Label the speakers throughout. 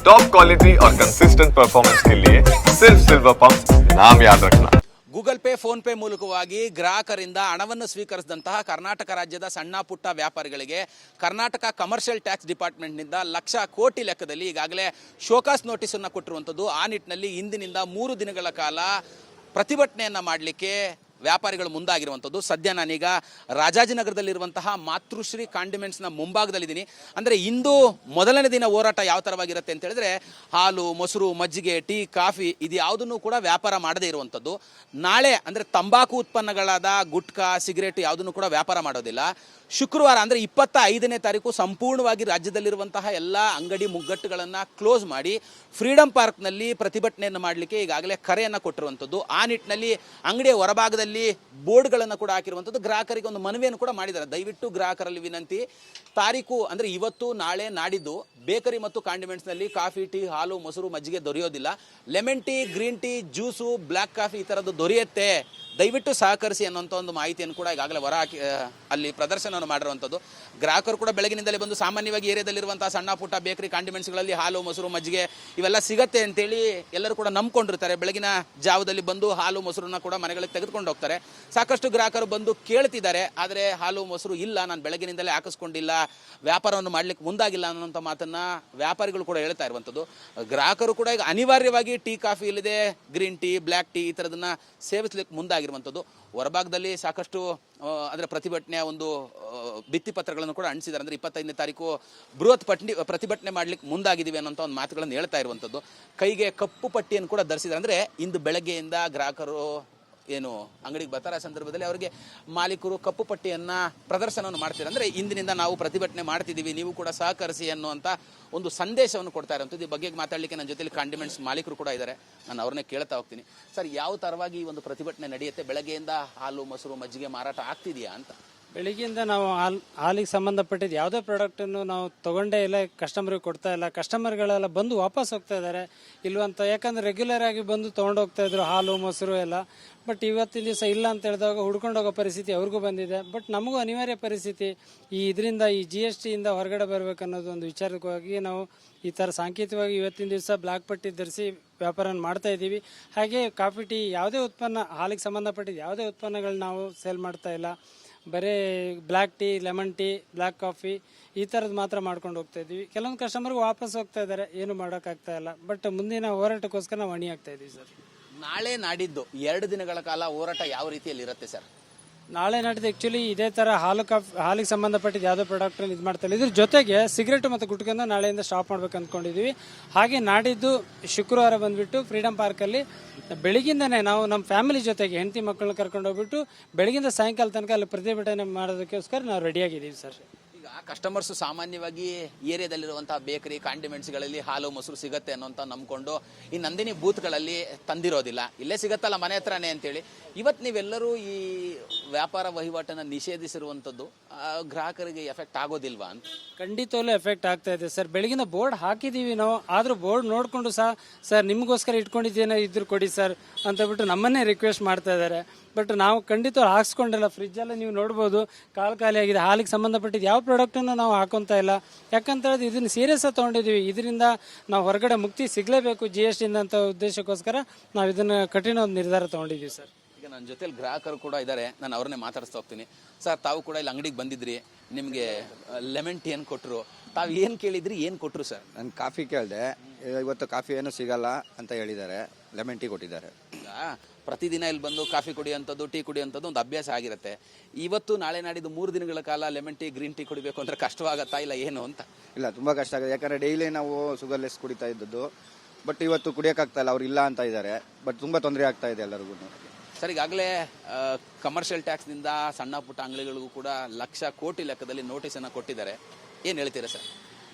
Speaker 1: Top quality और consistent performance के लिए सिर्फ सिल्वर पंप नाम याद रखना
Speaker 2: ಗೂಗಲ್ ಪೇ ಫೋನ್ ಪೇ ಮೂಲಕವಾಗಿ ಗ್ರಾಹಕರಿಂದ ಹಣವನ್ನು ಸ್ವೀಕರಿಸಿದಂತಹ ಕರ್ನಾಟಕ ರಾಜ್ಯದ ಸಣ್ಣ ಪುಟ್ಟ ವ್ಯಾಪಾರಿಗಳಿಗೆ ಕರ್ನಾಟಕ ಕಮರ್ಷಿಯಲ್ ಟ್ಯಾಕ್ಸ್ ಡಿಪಾರ್ಟ್ಮೆಂಟ್ನಿಂದ ಲಕ್ಷ ಕೋಟಿ ಲೆಕ್ಕದಲ್ಲಿ ಈಗಾಗಲೇ ಶೋಕಾಸ್ ನೋಟಿಸನ್ನು ಕೊಟ್ಟಿರುವಂಥದ್ದು ಆ ನಿಟ್ಟಿನಲ್ಲಿ ಇಂದಿನಿಂದ ಮೂರು ದಿನಗಳ ಕಾಲ ಪ್ರತಿಭಟನೆಯನ್ನು ಮಾಡಲಿಕ್ಕೆ ವ್ಯಾಪಾರಿಗಳು ಮುಂದಾಗಿರುವಂಥದ್ದು. ಸದ್ಯ ನಾನೀಗ ರಾಜಾಜಿನಗರದಲ್ಲಿರುವಂತಹ ಮಾತೃಶ್ರೀ ಕಾಂಡಿಮೆಂಟ್ಸ್ನ ಮುಂಭಾಗದಲ್ಲಿದ್ದೀನಿ. ಅಂದರೆ ಇಂದು ಮೊದಲನೇ ದಿನ ಹೋರಾಟ ಯಾವ ಥರವಾಗಿರುತ್ತೆ ಅಂತ ಹೇಳಿದ್ರೆ ಹಾಲು, ಮೊಸರು, ಮಜ್ಜಿಗೆ, ಟೀ, ಕಾಫಿ ಇದು ಯಾವುದನ್ನು ಕೂಡ ವ್ಯಾಪಾರ ಮಾಡದೇ ಇರುವಂಥದ್ದು. ನಾಳೆ ಅಂದರೆ ತಂಬಾಕು ಉತ್ಪನ್ನಗಳಾದ ಗುಟ್ಕಾ, ಸಿಗರೇಟ್ ಯಾವುದನ್ನು ಕೂಡ ವ್ಯಾಪಾರ ಮಾಡೋದಿಲ್ಲ. ಶುಕ್ರವಾರ ಅಂದರೆ ಇಪ್ಪತ್ತ ಐದನೇ ತಾರೀಕು ಸಂಪೂರ್ಣವಾಗಿ ರಾಜ್ಯದಲ್ಲಿರುವಂತಹ ಎಲ್ಲ ಅಂಗಡಿ ಮುಗ್ಗಟ್ಟುಗಳನ್ನು ಕ್ಲೋಸ್ ಮಾಡಿ ಫ್ರೀಡಮ್ ಪಾರ್ಕ್ನಲ್ಲಿ ಪ್ರತಿಭಟನೆಯನ್ನು ಮಾಡಲಿಕ್ಕೆ ಈಗಾಗಲೇ ಕರೆಯನ್ನು ಕೊಟ್ಟಿರುವಂಥದ್ದು. ಆ ನಿಟ್ಟಿನಲ್ಲಿ ಅಂಗಡಿಯ ಹೊರಭಾಗದಲ್ಲಿ ಬೋರ್ಡ್ಗಳನ್ನು ಕೂಡ ಹಾಕಿರುವಂಥದ್ದು ಗ್ರಾಹಕರಿಗೆ ಒಂದು ಮನವಿಯನ್ನು ಕೂಡ ಮಾಡಿದ್ದಾರೆ. ದಯವಿಟ್ಟು ಗ್ರಾಹಕರಲ್ಲಿ ವಿನಂತಿ. ತಾರೀಕು ಅಂದರೆ ಇವತ್ತು, ನಾಳೆ ನಾಡಿದ್ದು ಬೇಕರಿ ಮತ್ತು ಕಾಂಡಿಮೆಂಟ್ಸ್ನಲ್ಲಿ ಕಾಫಿ, ಟೀ, ಹಾಲು, ಮೊಸರು, ಮಜ್ಜಿಗೆ ದೊರೆಯೋದಿಲ್ಲ. Lemon tea, green tea, juice black coffee ಈ ಥರದ್ದು ದೊರೆಯುತ್ತೆ. ದಯವಿಟ್ಟು ಸಹಕರಿಸಿ ಅನ್ನೋಂಥ ಒಂದು ಮಾಹಿತಿಯನ್ನು ಕೂಡ ಈಗಾಗಲೇ ಹೊರ ಹಾಕಿ ಅಲ್ಲಿ ಪ್ರದರ್ಶನವನ್ನು ಮಾಡಿರುವಂಥದ್ದು ಗ್ರಾಹಕರು ಕೂಡ ಬೆಳಗಿನಿಂದಲೇ ಬಂದು ಸಾಮಾನ್ಯವಾಗಿ ಏರಿಯಾದಲ್ಲಿರುವಂಥ ಸಣ್ಣ ಪುಟ್ಟ ಬೇಕರಿ ಕಾಂಡಿಮೆಂಟ್ಸ್ಗಳಲ್ಲಿ ಹಾಲು, ಮೊಸರು, ಮಜ್ಜಿಗೆ ಇವೆಲ್ಲ ಸಿಗತ್ತೆ ಅಂತೇಳಿ ಎಲ್ಲರೂ ಕೂಡ ನಂಬ್ಕೊಂಡಿರ್ತಾರೆ. ಬೆಳಗಿನ ಜಾವದಲ್ಲಿ ಬಂದು ಹಾಲು, ಮೊಸರನ್ನ ಕೂಡ ಮನೆಗಳಿಗೆ ತೆಗೆದುಕೊಂಡು ಸಾಕಷ್ಟು ಗ್ರಾಹಕರು ಬಂದು ಕೇಳ್ತಿದ್ದಾರೆ. ಆದರೆ ಹಾಲು, ಮೊಸರು ಇಲ್ಲ. ನಾನು ಬೆಳಗಿನಿಂದಲೇ ಹಾಕಿಸ್ಕೊಂಡಿಲ್ಲ. ವ್ಯಾಪಾರವನ್ನು ಮಾಡಲಿಕ್ಕೆ ಮುಂದಾಗಿಲ್ಲ ಅನ್ನೋಂಥ ಮಾತನ್ನ ವ್ಯಾಪಾರಿಗಳು ಕೂಡ ಹೇಳ್ತಾ ಇರುವಂಥದ್ದು ಗ್ರಾಹಕರು ಕೂಡ ಈಗ ಅನಿವಾರ್ಯವಾಗಿ ಟೀ, ಕಾಫಿ ಇಲ್ಲದೆ ಗ್ರೀನ್ ಟೀ, ಬ್ಲ್ಯಾಕ್ ಟೀ ಈ ಥರದನ್ನ ಸೇವಿಸ್ಲಿಕ್ಕೆ ಮುಂದಾಗಿರುವಂಥದ್ದು ಹೊರಭಾಗದಲ್ಲಿ ಸಾಕಷ್ಟು ಅಂದರೆ ಪ್ರತಿಭಟನೆಯ ಒಂದು ಭಿತ್ತಿಪತ್ರಗಳನ್ನು ಕೂಡ ಅಂಟಿಸಿದ್ದಾರೆ. ಅಂದರೆ ಇಪ್ಪತ್ತೈದನೇ ತಾರೀಕು ಬೃಹತ್ ಪಟ್ಟಿ, ಪ್ರತಿಭಟನೆ ಮಾಡಲಿಕ್ಕೆ ಮುಂದಾಗಿದ್ದೀವಿ ಅನ್ನೋಂಥ ಒಂದು ಮಾತುಗಳನ್ನು ಹೇಳ್ತಾ ಇರುವಂಥದ್ದು ಕೈಗೆ ಕಪ್ಪು ಪಟ್ಟಿಯನ್ನು ಕೂಡ ಧರಿಸಿದ್ದಾರೆ. ಅಂದರೆ ಇಂದು ಬೆಳಗ್ಗೆಯಿಂದ ಗ್ರಾಹಕರು ಏನು ಅಂಗಡಿಗೆ ಬರ್ತಾರೆ, ಆ ಸಂದರ್ಭದಲ್ಲಿ ಅವರಿಗೆ ಮಾಲೀಕರು ಕಪ್ಪು ಪಟ್ಟಿಯನ್ನು ಪ್ರದರ್ಶನವನ್ನು ಮಾಡ್ತೀರ. ಅಂದರೆ ಇಂದಿನಿಂದ ನಾವು ಪ್ರತಿಭಟನೆ ಮಾಡ್ತಿದ್ದೀವಿ, ನೀವು ಕೂಡ ಸಹಕರಿಸಿ ಅನ್ನುವಂಥ ಒಂದು ಸಂದೇಶವನ್ನು ಕೊಡ್ತಾ ಇರುವಂಥದ್ದು ಈ ಬಗ್ಗೆ ಮಾತಾಡಲಿಕ್ಕೆ ನನ್ನ ಜೊತೆಲಿ ಕಾಂಡಿಮೆಂಟ್ಸ್ ಮಾಲೀಕರು ಕೂಡ ಇದ್ದಾರೆ ನಾನು ಅವ್ರನ್ನೇ ಕೇಳ್ತಾ ಹೋಗ್ತೀನಿ. ಸರ್, ಯಾವ ಥರವಾಗಿ ಈ ಒಂದು ಪ್ರತಿಭಟನೆ ನಡೆಯುತ್ತೆ? ಬೆಳಗ್ಗೆಯಿಂದ ಹಾಲು, ಮೊಸರು, ಮಜ್ಜಿಗೆ ಮಾರಾಟ ಆಗ್ತಿದೆಯಾ ಅಂತ.
Speaker 3: ಬೆಳಿಗ್ಗೆಯಿಂದ ನಾವು ಹಾಲ್, ಹಾಲಿಗೆ ಸಂಬಂಧಪಟ್ಟಿದ್ದು ಯಾವುದೇ ಪ್ರಾಡಕ್ಟನ್ನು ನಾವು ತಗೊಂಡೇ ಇಲ್ಲ ಕಸ್ಟಮರಿಗೆ ಕೊಡ್ತಾ ಇಲ್ಲ ಕಸ್ಟಮರ್ಗಳೆಲ್ಲ ಬಂದು ವಾಪಸ್ ಹೋಗ್ತಾ ಇದ್ದಾರೆ. ಇಲ್ವಂತ, ಯಾಕಂದ್ರೆ ರೆಗ್ಯುಲರ್ ಆಗಿ ಬಂದು ತೊಗೊಂಡು ಹೋಗ್ತಾ ಇದ್ರು, ಹಾಲು, ಮೊಸರು ಎಲ್ಲ. ಬಟ್ ಇವತ್ತಿನ ದಿವಸ ಇಲ್ಲ ಅಂತ ಹೇಳಿದಾಗ ಹುಡ್ಕೊಂಡು ಹೋಗೋ ಪರಿಸ್ಥಿತಿ ಅವ್ರಿಗೂ ಬಂದಿದೆ. ಬಟ್ ನಮಗೂ ಅನಿವಾರ್ಯ ಪರಿಸ್ಥಿತಿ ಈ ಇದರಿಂದ, ಈ ಜಿ ಎಸ್ ಟಿಯಿಂದ ಹೊರಗಡೆ ಬರಬೇಕು ಅನ್ನೋದು ಒಂದು ವಿಚಾರಕ್ಕಾಗಿ ನಾವು ಈ ಥರ ಸಾಂಕೇತಿಕವಾಗಿ ಇವತ್ತಿನ ದಿವಸ ಬ್ಲಾಕ್ ಪಟ್ಟಿ ಧರಿಸಿ ವ್ಯಾಪಾರ ಮಾಡ್ತಾ ಇದ್ದೀವಿ. ಹಾಗೆ ಕಾಫಿ, ಟೀ ಯಾವುದೇ ಉತ್ಪನ್ನ, ಹಾಲಿಗೆ ಸಂಬಂಧಪಟ್ಟಿದ್ದು ಯಾವುದೇ ಉತ್ಪನ್ನಗಳು ನಾವು ಸೇಲ್ ಮಾಡ್ತಾ ಇಲ್ಲ. ಬರೀ black tea, lemon tea, black coffee ಈ ಥರದ್ದು ಮಾತ್ರ ಮಾಡ್ಕೊಂಡು ಹೋಗ್ತಾ ಇದ್ದೀವಿ. ಕೆಲವೊಂದು ಕಸ್ಟಮರ್ಗೆ ವಾಪಸ್ ಹೋಗ್ತಾ ಇದ್ದಾರೆ. ಏನು ಮಾಡೋಕ್ಕಾಗ್ತಾ ಇಲ್ಲ. ಬಟ್ ಮುಂದಿನ ಹೋರಾಟಕ್ಕೋಸ್ಕರ ನಾವು ಅಣಿ ಆಗ್ತಾ ಇದ್ದೀವಿ ಸರ್
Speaker 2: ನಾಳೆ ನಾಡಿದ್ದು ಎರಡು ದಿನಗಳ ಕಾಲ ಹೋರಾಟ ಯಾವ ರೀತಿಯಲ್ಲಿ ಇರುತ್ತೆ ಸರ್
Speaker 3: ನಾಳೆ ನಾಡಿದ್ದು ಆ್ಯಕ್ಚುಲಿ ಇದೇ ಥರ ಹಾಲು ಕಾಫ್, ಹಾಲಿಗೆ ಸಂಬಂಧಪಟ್ಟಿದ್ದು ಯಾವುದೋ ಪ್ರಾಡಕ್ಟ್ ಇದು ಮಾಡ್ತಾ ಇಲ್ಲ. ಇದ್ರ ಜೊತೆಗೆ ಸಿಗರೇಟ್ ಮತ್ತು ಗುಟ್ಕನ್ನು ನಾಳೆಯಿಂದ ಸ್ಟಾಪ್ ಮಾಡ್ಬೇಕು ಅಂದ್ಕೊಂಡಿದ್ದೀವಿ ಹಾಗೆ ನಾಡಿದ್ದು ಶುಕ್ರವಾರ ಬಂದ್ಬಿಟ್ಟು ಫ್ರೀಡಮ್ ಪಾರ್ಕಲ್ಲಿ ಬೆಳಗಿಂದನೇ ನಾವು ನಮ್ಮ ಫ್ಯಾಮಿಲಿ ಜೊತೆಗೆ ಹೆಂಡತಿ ಮಕ್ಕಳನ್ನ ಕರ್ಕೊಂಡು ಹೋಗ್ಬಿಟ್ಟು ಬೆಳಗಿಂದ ಸಾಯಂಕಾಲ ತನಕ ಅಲ್ಲಿ ಪ್ರತಿಭಟನೆ ಮಾಡೋದಕ್ಕೋಸ್ಕರ ನಾವು ರೆಡಿಯಾಗಿದ್ದೀವಿ ಸರ್
Speaker 2: ಈಗ ಕಸ್ಟಮರ್ಸ್ ಸಾಮಾನ್ಯವಾಗಿ ಏರಿಯಾದಲ್ಲಿರುವಂತಹ ಬೇಕರಿ ಕಾಂಡಿಮೆಂಟ್ಸ್ಗಳಲ್ಲಿ ಹಾಲು, ಮೊಸರು ಸಿಗತ್ತೆ ಅನ್ನೋಂತ ನಂಬ್ಕೊಂಡು ಈ ನಂದಿನಿ ಬೂತ್ಗಳಲ್ಲಿ ತಂದಿರೋದಿಲ್ಲ. ಇಲ್ಲೇ ಸಿಗತ್ತಲ್ಲ ಮನೆ ಹತ್ರನೇ ಅಂತೇಳಿ. ಇವತ್ತು ನೀವೆಲ್ಲರೂ ಈ ವ್ಯಾಪಾರ ವಹಿವಾಟನ್ನು ನಿಷೇಧಿಸಿರುವಂಥದ್ದು ಗ್ರಾಹಕರಿಗೆ ಎಫೆಕ್ಟ್ ಆಗೋದಿಲ್ವಾ ಅಂತ?
Speaker 3: ಖಂಡಿತವಲ್ಲೂ ಎಫೆಕ್ಟ್ ಆಗ್ತಾ ಇದೆ ಸರ್. ಬೆಳಗಿನ ಬೋರ್ಡ್ ಹಾಕಿದೀವಿ ನಾವು, ಆದ್ರೂ ಬೋರ್ಡ್ ನೋಡ್ಕೊಂಡು ಸಹ, ಸರ್, ನಿಮಗೋಸ್ಕರ ಇಟ್ಕೊಂಡಿದ್ದೇನೋ? ಇದ್ರು ಕೊಡಿ ಸರ್ ಅಂತ ಬಿಟ್ಟು ನಮ್ಮನ್ನೇ ರಿಕ್ವೆಸ್ಟ್ ಮಾಡ್ತಾ ಇದ್ದಾರೆ ಬಟ್ ನಾವು ಖಂಡಿತ ಹಾಕ್ಸ್ಕೊಂಡಿಲ್ಲ. ಫ್ರಿಜ್ಜೆಲ್ಲ ನೀವು ನೋಡ್ಬೋದು ಕಾಲು ಖಾಲಿ ಆಗಿದೆ. ಹಾಲಿಗೆ ಸಂಬಂಧಪಟ್ಟಿದ್ದು ಯಾವ ಪ್ರಾಡಕ್ಟನ್ನು ನಾವು ಹಾಕೊಂತ ಇಲ್ಲ. ಯಾಕಂತ ಹೇಳಿದ್ರೆ ಇದನ್ನು ಸೀರಿಯಸ್ ಆಗಿ ತೊಗೊಂಡಿದ್ದೀವಿ. ಇದರಿಂದ ನಾವು ಹೊರಗಡೆ ಮುಕ್ತಿ ಸಿಗಲೇಬೇಕು ಜಿ ಎಸ್ ಟಿಯಿಂದ ಅಂತ ಉದ್ದೇಶಕ್ಕೋಸ್ಕರ ನಾವು ಇದನ್ನು ಕಠಿಣ ಒಂದು ನಿರ್ಧಾರ ತೊಗೊಂಡಿದ್ದೀವಿ ಸರ್.
Speaker 2: ಈಗ ನನ್ನ ಜೊತೆಲಿ ಗ್ರಾಹಕರು ಕೂಡ ಇದ್ದಾರೆ ನಾನು ಅವ್ರನ್ನೇ ಮಾತಾಡಿಸ್ತಾ ಹೋಗ್ತೀನಿ. ಸರ್ ತಾವು ಕೂಡ ಇಲ್ಲಿ ಅಂಗಡಿಗೆ ಬಂದಿದ್ರಿ. ನಿಮಗೆ ಲೆಮನ್ ಟೀ ಏನು ಕೊಟ್ಟರು ತಾವು ಏನು ಕೇಳಿದ್ರಿ ಏನು ಕೊಟ್ಟರು ಸರ್?
Speaker 4: ನಾನು ಕಾಫಿ ಕೇಳಿದೆ. ಇವತ್ತು ಕಾಫಿ ಏನು ಸಿಗಲ್ಲ ಅಂತ ಹೇಳಿದ್ದಾರೆ. ಲೆಮನ್ ಟೀ ಕೊಟ್ಟಿದ್ದಾರೆ.
Speaker 2: ಪ್ರತಿದಿನ ಇಲ್ಲಿ ಬಂದು ಕಾಫಿ ಕುಡಿಯುವಂಥದ್ದು ಟೀ ಕುಡಿಯೋಂಥದ್ದು ಒಂದು ಅಭ್ಯಾಸ ಆಗಿರುತ್ತೆ. ಇವತ್ತು ನಾಳೆ ನಾಡಿದ್ದು ಮೂರು ದಿನಗಳ ಕಾಲ ಲೆಮನ್ ಟೀ ಗ್ರೀನ್ ಟೀ ಕುಡಿಬೇಕು ಅಂದರೆ ಕಷ್ಟವಾಗತ್ತಾ ಇಲ್ಲ ಏನು ಅಂತ?
Speaker 4: ಇಲ್ಲ ತುಂಬ ಕಷ್ಟ ಆಗುತ್ತೆ. ಯಾಕಂದರೆ ಡೈಲಿ ನಾವು ಶುಗರ್ಲೆಸ್ ಕುಡಿತಾ ಇದ್ದದ್ದು. ಬಟ್ ಇವತ್ತು ಕುಡಿಯೋಕ್ಕಾಗ್ತಾ ಇಲ್ಲ ಅವ್ರು ಇಲ್ಲ ಅಂತ ಇದ್ದಾರೆ. ಬಟ್ ತುಂಬ ತೊಂದರೆ ಆಗ್ತಾ ಇದೆ ಎಲ್ಲರಿಗೂ.
Speaker 2: ಸರ್ ಈಗಾಗಲೇ ಕಮರ್ಷಿಯಲ್ ಟ್ಯಾಕ್ಸ್ನಿಂದ ಸಣ್ಣ ಪುಟ್ಟ ಅಂಗಡಿಗಳಿಗೂ ಕೂಡ ಲಕ್ಷ ಕೋಟಿ ಲೆಕ್ಕದಲ್ಲಿ ನೋಟಿಸನ್ನು ಕೊಟ್ಟಿದ್ದಾರೆ. ಏನು ಹೇಳ್ತೀರಾ ಸರ್?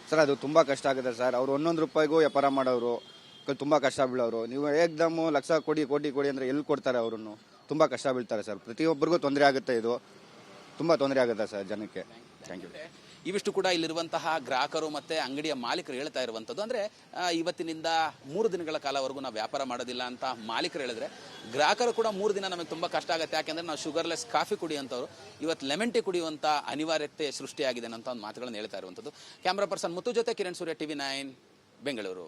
Speaker 4: ಸರ್ ಅದು ತುಂಬ ಕಷ್ಟ ಆಗುತ್ತೆ ಸರ್. ಅವ್ರು ಒಂದೊಂದು ರೂಪಾಯಿಗೂ ವ್ಯಾಪಾರ ಮಾಡೋರು ತುಂಬ ಕಷ್ಟ ಬೀಳೋರು. ನೀವು ಏಕ್ದಮ್ಮು ಲಕ್ಷ ಕೊಡಿ ಕೋಟಿ ಕೊಡಿ ಅಂದರೆ ಎಲ್ಲಿ ಕೊಡ್ತಾರೆ ಅವರನ್ನು? ತುಂಬ ಕಷ್ಟ ಬೀಳ್ತಾರೆ ಸರ್. ಪ್ರತಿಯೊಬ್ಬರಿಗೂ ತೊಂದರೆ ಆಗುತ್ತೆ ಇದು. ತುಂಬ ತೊಂದರೆ ಆಗುತ್ತೆ ಸರ್ ಜನಕ್ಕೆ. ಥ್ಯಾಂಕ್ ಯು
Speaker 2: ಇವಿಷ್ಟು ಕೂಡ ಇಲ್ಲಿರುವಂತಹ ಗ್ರಾಹಕರು ಮತ್ತೆ ಅಂಗಡಿಯ ಮಾಲೀಕರು ಹೇಳ್ತಾ ಇರುವಂಥದ್ದು ಅಂದ್ರೆ ಇವತ್ತಿನಿಂದ ಮೂರು ದಿನಗಳ ಕಾಲವರೆಗೂ ನಾವು ವ್ಯಾಪಾರ ಮಾಡೋದಿಲ್ಲ ಅಂತ ಮಾಲೀಕರು ಹೇಳಿದ್ರೆ, ಗ್ರಾಹಕರು ಕೂಡ ಮೂರು ದಿನ ನಮಗೆ ತುಂಬಾ ಕಷ್ಟ ಆಗುತ್ತೆ. ಯಾಕೆಂದ್ರೆ ನಾವು ಶುಗರ್ಲೆಸ್ ಕಾಫಿ ಕುಡಿಯುವಂಥವ್ರು ಇವತ್ತು ಲೆಮನ್ ಟೀ ಕುಡಿಯುವಂತ ಅನಿವಾರ್ಯತೆ ಸೃಷ್ಟಿಯಾಗಿದೆ ಅಂತ ಒಂದು ಮಾತುಗಳನ್ನು ಹೇಳ್ತಾ ಇರುವಂಥದ್ದು ಕ್ಯಾಮ್ರಾ ಪರ್ಸನ್ ಮುತ್ತು ಜೊತೆ ಕಿರಣ್ ಸೂರ್ಯ, ಟಿವಿ ನೈನ್, ಬೆಂಗಳೂರು.